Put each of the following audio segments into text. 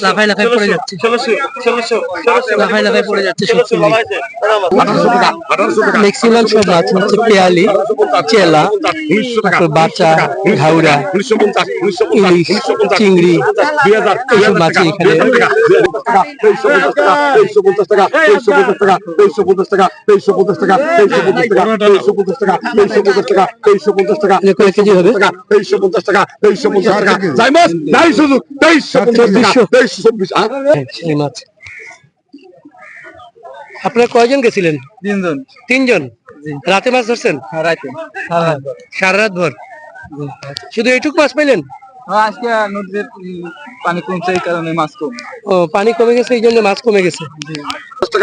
লাফায় লাফায় পড়ে যাচ্ছে লাফায় লাফায় পড়ে যাচ্ছে টাকা ম্যাক্সিমাম সব মাছ হচ্ছে পেয়ালি চেলা বাচ্চা ঘাউরা ইলিশ চিংড়ি এইসব মাছই এখানে পঞ্চাশ টাকা তেইশশো পঞ্চাশ টাকা তেইশশো পঞ্চাশ টাকা তেইশশো পঞ্চাশ টাকা তেইশশো পঞ্চাশ টাকা হ্যাঁ, আপনার আপনারা কয়জন গেছিলেন? তিনজন। তিনজন? রাতে মাছ ধরছেন? হ্যাঁ, রাতে। সারা রাত ভর। শুধু এইটুকু মাছ পাইলেন? হ্যাঁ, আজকে নদীর পানি কমছে এই কারণে মাছ কম। ও পানি কমে গেছে এই জন্য মাছ কমে গেছে।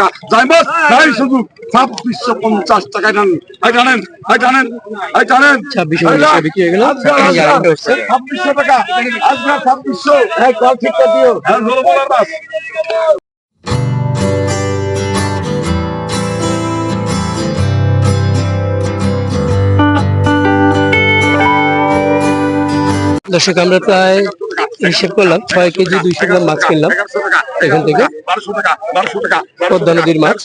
টাকা। যাইবাস তাই শুধু। ছাব্বিশশো পঞ্চাশ টাকা জানেন এটা জানেন এটা জানেন এটা জানেন ছাব্বিশ টাকা বিক্রি হয়ে গেল। ছাব্বিশশো টাকা। আজকে ছাব্বিশশো। ঠিক দিও। হ্যাঁ, দর্শক, আমরা প্রায় হিসেব করলাম ছয় কেজি দুইশো গ্রাম মাছ কিনলাম এখান থেকে। পদ্মা নদীর মাছ।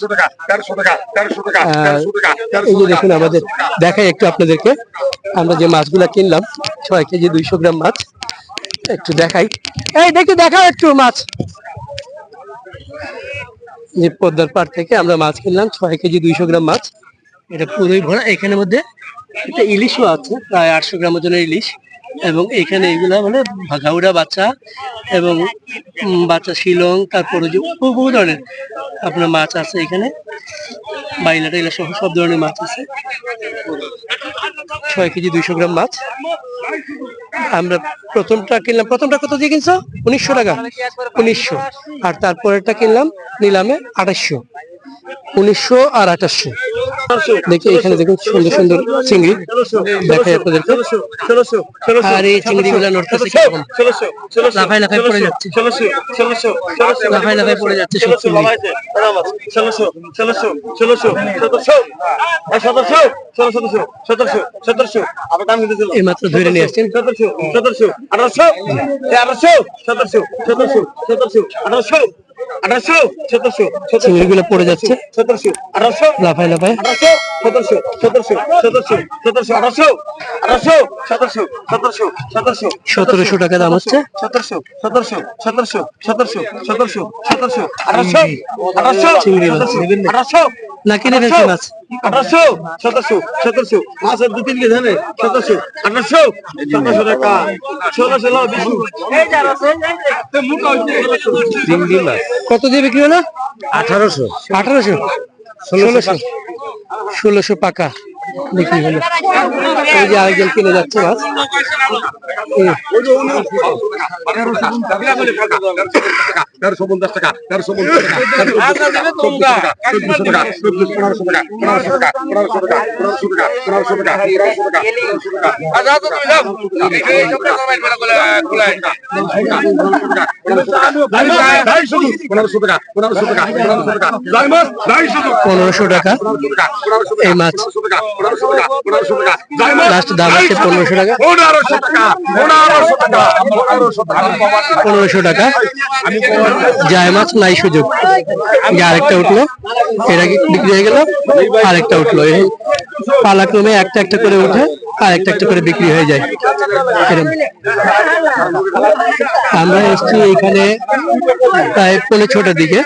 এই যে দেখুন, আমাদের দেখাই একটু আপনাদেরকে। আমরা যে মাছগুলা কিনলাম, ছয় কেজি দুইশো গ্রাম মাছ। একটু দেখাই। এই দেখি, দেখাও একটু মাছ। যে পদ্মার পাড় থেকে আমরা মাছ কিনলাম, ছয় কেজি দুইশো গ্রাম মাছ। এটা পুরোই ভরা। এখানের মধ্যে একটা ইলিশও আছে, প্রায় আটশো গ্রাম ওজনের ইলিশ। এবং এখানে এগুলা মানে ঘাউড়া বাচ্চা এবং বাচ্চা শিলং, তারপরে যে বহু ধরনের আপনার মাছ আছে এখানে। বাইলা টাইলা সহ সব ধরনের মাছ আছে। ছয় কেজি দুইশো গ্রাম মাছ। আমরা প্রথমটা কিনলাম, প্রথমটা কত দিয়ে কিনছো? উনিশশো টাকা। উনিশশো। আর তারপরেরটা কিনলাম, নিলামে আঠাশশো। উনিশশো আর আঠাশশো। দেখি এখানে দেখুন সুন্দর সুন্দর চিংড়ি দেখাই আপনাদেরকে আর এই চিংড়ি গুলা নড়তেছে কীরকম লাফায় লাফায় পড়ে যাচ্ছে লাফায় লাফায় পড়ে যাচ্ছে সব চিংড়ি এইমাত্র ধরে নিয়ে আসছেন সতেরোশো আঠারোশো আঠারোশো আঠারোশো আঠারোশো সতেরোশো সতেরোশো পড়ে যাচ্ছে সতেরোশো আঠারোশো লাফায় লাফায় আঠারোশো সতেরোশো সতেরোশো সতেরোশো সতেরোশো আঠারোশো আঠারোশো সতেরোশো সতেরোশো সতেরোশো সতেরোশো টাকা দাম হচ্ছে সতেরোশো সতেরোশো সতেরোশো সতেরোশো সতেরোশো সতেরোশো আঠারোশো আঠারোশো আঠারোশো না কিনে মাছ আঠারোশো সতেরোশো সতেরোশো। মাছের দু তিন কেজি নেই সতেরোশো। আঠারোশো সতেরোশো টাকা। ষোলোশো কত দিয়ে বিক্রি হলো? আঠারোশো। আঠারোশো? ষোলোশো ষোলোশো পাকা। বিক্রি হলো। এই যে আরেকজন কিনে যাচ্ছে মাছ। তেরোশো পঞ্চাশ টাকা তেরোশো পঞ্চাশ টাকা চব্বিশশো টাকা পনেরোশো টাকা পনেরোশো টাকা পনেরোশো টাকা পনেরোশো টাকা পনেরোশো টাকা পনেরোশো টাকা পনেরোশো টাকা পনেরোশো টাকা পনেরোশো টাকা। পনেরোশো টাকা। এই মাছ লাস্ট দাম আছে পনেরোশো টাকা। পনেরোশো টাকা পনেরোশো টাকা। পনেরোশো টাকা। যায় মাছ নাই সুযোগ। আরেকটা উঠল। এটা কি বিক্রি হয়ে গেল। আরেকটা উঠল। এই পালাক্রমে একটা একটা করে উঠে। আর একটা একটা করে বিক্রি হয়ে যায়। আমরা এসছি এখানে প্রায় পৌনে ছটার দিকে।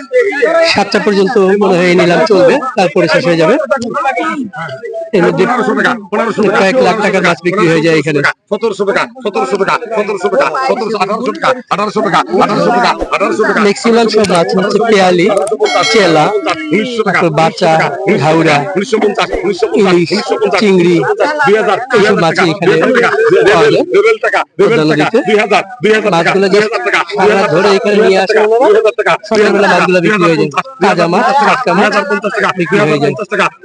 সাতটা পর্যন্ত মনে হয় নিলাম চলবে তারপরে শেষ হয়ে যাবে। এর মধ্যে কয়েক লাখ টাকার মাছ বিক্রি হয়ে যায় এখানে। সতেরোশো টাকা সতেরোশো টাকা সতেরোশো টাকা সতেরোশো আঠারোশো টাকা আঠারোশো টাকা আঠারোশো টাকা আঠারোশো টাকা। ম্যাক্সিমাম সব মাছ হচ্ছে পেয়ালি চেলা বাচ্চা ঘাউরা চিংড়ি। এইসব মাছই এখানে পাওয়া যায় মাছগুলো টাকা সারা ধরে এখানে নিয়ে আসে সকালবেলা মাছগুলো বিক্রি হয়ে যায়। তাজা মাছ, টাটকা মাছ বিক্রি হয়ে যায়।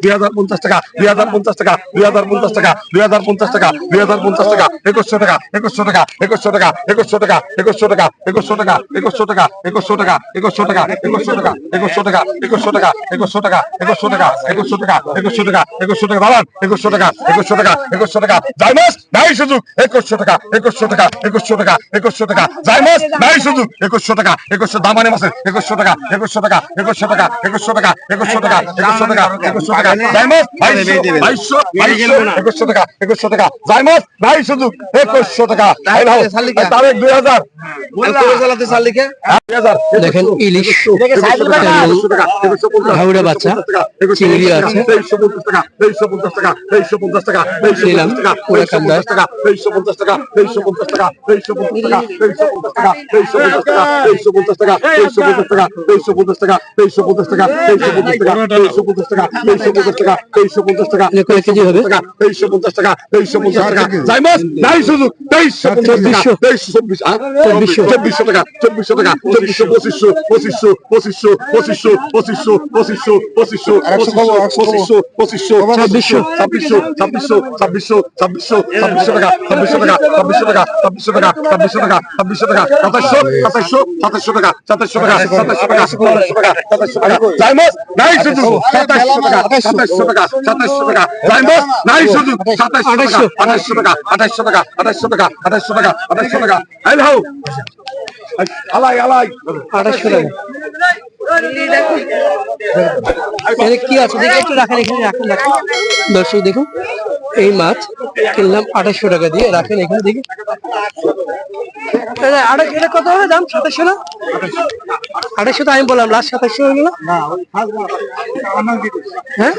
দুই হাজার পঞ্চাশ টাকা দুই হাজার পঞ্চাশ টাকা দুই হাজার পঞ্চাশ টাকা দুই হাজার পঞ্চাশ টাকা দুই হাজার পঞ্চাশ টাকা একুশশো টাকা একুশশো টাকা একুশশো টাকা একুশশো টাকা একুশশো টাকা একুশশো টাকা একুশশো টাকা একুশশো টাকা একুশশো টাকা একুশশো টাকা একুশশো টাকা একুশশো টাকা একুশশো টাকা একুশশো টাকা একুশশো টাকা একুশশো টাকা একুশশো টাকা দাঁড়ান একুশশো টাকা একুশশো টাকা একুশশো টাকা টাকা জাইমাস নাই সুযোগ একুশশো টাকা একুশশো টাকা একুশশো টাকা একুশশো টাকা জাইমাস নাই সুযোগ একুশশো টাকা একুশশো দামানে মাসে একুশশো টাকা একুশশো টাকা একুশশো টাকা একুশশো টাকা একুশশো টাকা একুশশো টাকা একুশশো টাকা জাইমাস বাইশশো বাইশশো একুশশো টাকা একুশশো টাকা জাইমাস নাই সুযোগ একুশশো টাকা দুই হাজার দেখেন ইলিশ পঞ্চাশ হাওড়া বাচ্চা, চিংড়ি আছে। তেইশশো পঞ্চাশ টাকা তেইশশো পঞ্চাশ টাকা তেইশশো পঞ্চাশ টাকা তেইশশো নিলাম, পঞ্চাশ টাকা তেইশশো পঞ্চাশ টাকা তেইশশো পঞ্চাশ টাকা তেইশশো পঞ্চাশ টাকা তেইশশো পঞ্চাশ টাকা তেইশশো পঞ্চাশ টাকা তেইশশো পঞ্চাশ টাকা তেইশশো পঞ্চাশ টাকা তেইশশো পঞ্চাশ টাকা তেইশশো পঞ্চাশ টাকা তেইশশো পঞ্চাশ টাকা তেইশশো পঞ্চাশ টাকা তেইশশো পঞ্চাশ টাকা তেইশশো পঞ্চাশ টাকা তেইশশো পঞ্চাশ টাকা এটা কয় কেজি হবে? টাকা তেইশশো পঞ্চাশ টাকা তেইশশো পঞ্চাশ টাকা জাইমাস নাই সুযোগ তেইশশো পঞ্চাশ টাকা চব্বিশশো। তেইশশো চব্বিশ আহ? চব্বিশশো। চব্বিশশো টাকা চব্বিশশো টাকা চব্বিশশো পঁচিশশো পঁচিশশো পঁচিশশো পঁচিশশো পঁচিশশো পঁচিশশো পঁচিশশো পঁচিশশো পঁচিশশো ছাব্বিশশো ছাব্বিশশো ছাব্বিশশো ছাব্বিশশো ছাব্বিশশো ছাব্বিশশো টাকা ছাব্বিশশো টাকা ছাব্বিশশো টাকা ছাব্বিশশো টাকা ছাব্বিশশো টাকা, ছাব্বিশশো আলাই আলাই। আঠাশশো টাকা। কি আছে? দেখি, একটু রাখেন, এখানে দর্শক, দেখুন, এই মাছ কিনলাম আঠাশশো টাকা দিয়ে। রাখেন এখানে, দেখি। এটা কত হবে দাম? সাতাশশো না? আঠাশশো তো আমি বললাম লাস্ট সাতাশশো হয়ে গেল। হ্যাঁ?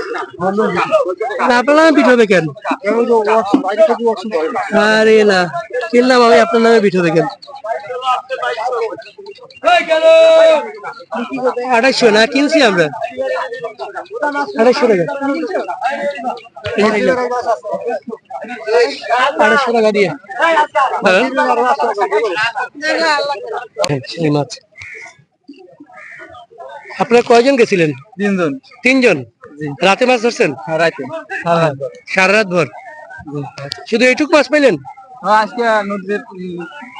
আপনার নামে বিট হবে কেন? আরে না, কিনলাম আমি আপনার নামে বিট হবে কেন? আড়াইশো না কিনছি আমরা। আড়াইশো টাকা। আড়াইশো টাকা দিয়ে। হ্যাঁ। হ্যাঁ, সেই মাছ। আপনারা কয়জন গেছিলেন? তিনজন। তিনজন? রাতে মাছ ধরছেন? রাইতে সারা রাত ভর। শুধু এইটুকু মাছ পাইলেন? আজকে নদীর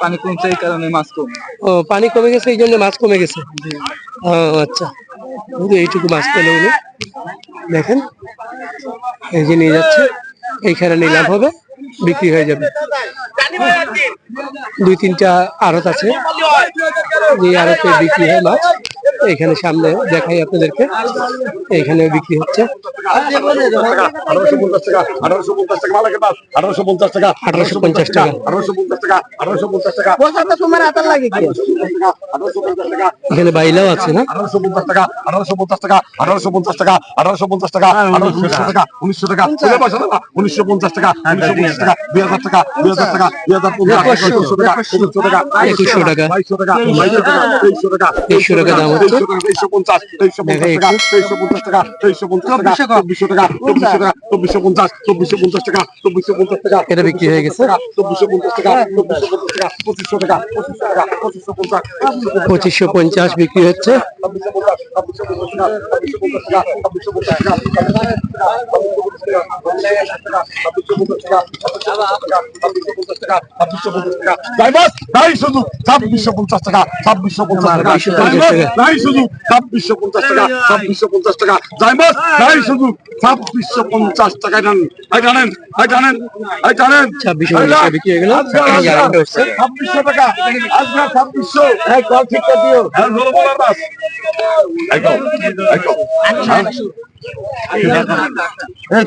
পানি কমছে এই কারণে মাছ কম। ও পানি কমে গেছে এই জন্য মাছ কমে গেছে? ও আচ্ছা। শুধু এইটুকু মাছ পেলে উনি। দেখেন এই যে নিয়ে যাচ্ছে এইখানে নিলাম হবে বিক্রি হয়ে যাবে। দুই তিনটা আড়ত আছে যে আড়তে বিক্রি হয় মাছ। এখানে সামনে দেখাই আপনাদেরকে এখানে বিক্রি হচ্ছে আঠারোশো পঞ্চাশ টাকা আঠারোশো পঞ্চাশ টাকা আঠারোশো পঞ্চাশ টাকা আঠারোশো পঞ্চাশ টাকা আঠারোশো পঞ্চাশ টাকা তোমার আতার লাগে এখানে বাইলাও আছে না আঠারোশো পঞ্চাশ টাকা আঠারোশো পঞ্চাশ টাকা আঠারোশো পঞ্চাশ টাকা আঠারোশো পঞ্চাশ টাকা উনিশশো টাকা উনিশশো টাকা পঞ্চাশ টাকা উনিশশো পঞ্চাশ টাকা দুই হাজার টাকা দুই হাজার টাকা দুই হাজার পঞ্চাশ টাকা একুশশো টাকা একুশশো টাকা। বাইশশো টাকা বাইশশো টাকা তেইশশো টাকা দাম। তেইশশো পঞ্চাশ তেইশশো পঞ্চাশ টাকা তেইশশো পঞ্চাশ টাকা তেইশশো পঞ্চাশ টাকা চব্বিশশো টাকা চব্বিশশো টাকা চব্বিশশো পঞ্চাশ চব্বিশশো পঞ্চাশ টাকা চব্বিশশো পঞ্চাশ টাকা এটা বিক্রি হয়ে গেছে। চব্বিশশো পঞ্চাশ টাকা চব্বিশশো পঞ্চাশ টাকা পঁচিশশো টাকা পঁচিশশো টাকা পঁচিশশো পঞ্চাশ পঁচিশশো পঞ্চাশ বিক্রি হচ্ছে ছাব্বিশশো পঞ্চাশ টাকা ছাব্বিশশো পঞ্চাশ টাকা নাই শুধু ছাব্বিশশো পঞ্চাশ টাকা ছাব্বিশশো পঞ্চাশ টাকা। জাইমাস নাই শুধু ছাব্বিশশো পঞ্চাশ টাকা জানেন এই জানেন এই জানেন এই জানেন। 2600 টাকা বিক্রি হয়ে গেল। ছাব্বিশশো টাকা। আজকে ছাব্বিশশো। হ্যাঁ কল ঠিক করে দিও। হ্যাঁ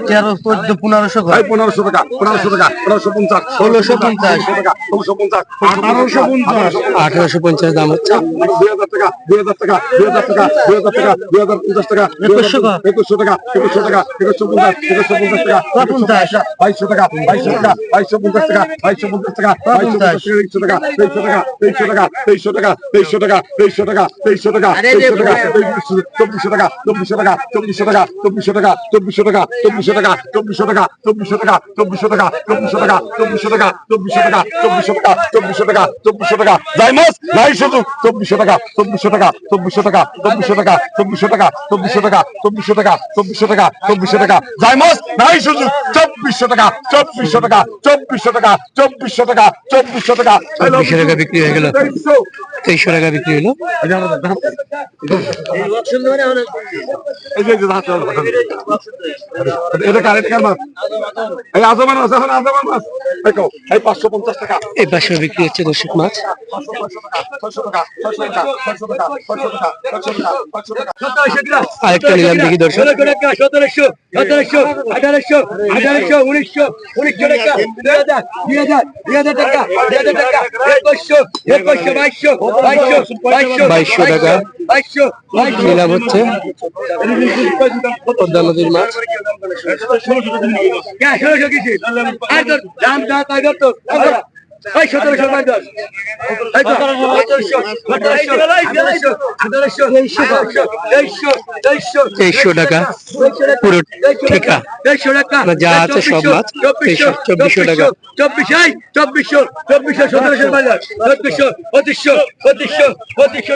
তেরো চোদ্দ পনেরোশো পনেরোশো টাকা পনেরোশো টাকা পনেরোশো পঞ্চাশ ষোলোশো পঞ্চাশ। টাকা ষোলোশো পঞ্চাশ আঠারোশো পঞ্চাশ। আঠারোশো পঞ্চাশ দাম হচ্ছে। দুই হাজার টাকা দুই হাজার টাকা দুই হাজার টাকা দুই হাজার টাকা দুই হাজার পঞ্চাশ টাকা একুশশো একুশশো টাকা একুশশো টাকা একুশশো পঞ্চাশ একুশশো পঞ্চাশ টাকা পঞ্চাশ বাইশশো টাকা বাইশশো টাকা বাইশশো পঞ্চাশ টাকা বাইশশো পঞ্চাশ টাকা বাইশশো পঞ্চাশ টাকা তেইশশো টাকা তেইশশো টাকা তেইশশো টাকা তেইশশো টাকা তেইশশো টাকা তেইশশো টাকা তেইশশো টাকা চব্বিশশো টাকা চব্বিশশো টাকা চব্বিশশো টাকা চব্বিশশো টাকা চব্বিশশো টাকা চব্বিশশো টাকা চব্বিশশো টাকা চব্বিশশো টাকা চব্বিশশো টাকা চব্বিশশো টাকা চব্বিশশো টাকা চব্বিশশো টাকা চব্বিশশো টাকা চব্বিশশো টাকা চব্বিশশো টাকা যাই মাস নাই শুধু চব্বিশশো টাকা চব্বিশশো টাকা চব্বিশশো টাকা চব্বিশশো টাকা চব্বিশশো টাকা চব্বিশশো টাকা চব্বিশশো টাকা চব্বিশশো টাকা চব্বিশশো টাকা জাইমাস নাই শুধু চব্বিশশো টাকা চব্বিশশো টাকা চব্বিশশো টাকা চব্বিশশো টাকা চব্বিশশো টাকা চব্বিশশো টাকা বিক্রি হয়ে গেল তেইশশো টাকা বিক্রি হলো এটা কার এটা কার মাছ এই আজমান মাছ এখন আজমান মাছ দেখো এই পাঁচশো পঞ্চাশ টাকা এই পাশে বিক্রি হচ্ছে দর্শক মাছ আরেকটা নিলাম দেখি দর্শক সতেরোশো আঠারোশো আঠারোশো উনিশশো উনিশশো টাকা দুই হাজার দুই হাজার দুই হাজার টাকা দুই হাজার টাকা একুশশো একুশশো বাইশশো বাইশশো বাইশশো বাইশশো টাকা। বাইশশো বাইশশো নিলাম হচ্ছে? পদ্মা মাছ। ষোলোশো কিছু আর দাম তাই এই সতেরোশো আঠারোশো তেইশশো তেইশশো তেইশশো তেইশশো টাকা। পুরো ঠিকা। দেড়শো টাকা যা আছে সব মাছ, চব্বিশশো চব্বিশশো টাকা। চব্বিশ চব্বিশশো চব্বিশশো সতেরোশো বাজার। চব্বিশশো পঁচিশশো পঁচিশশো পঁচিশশো।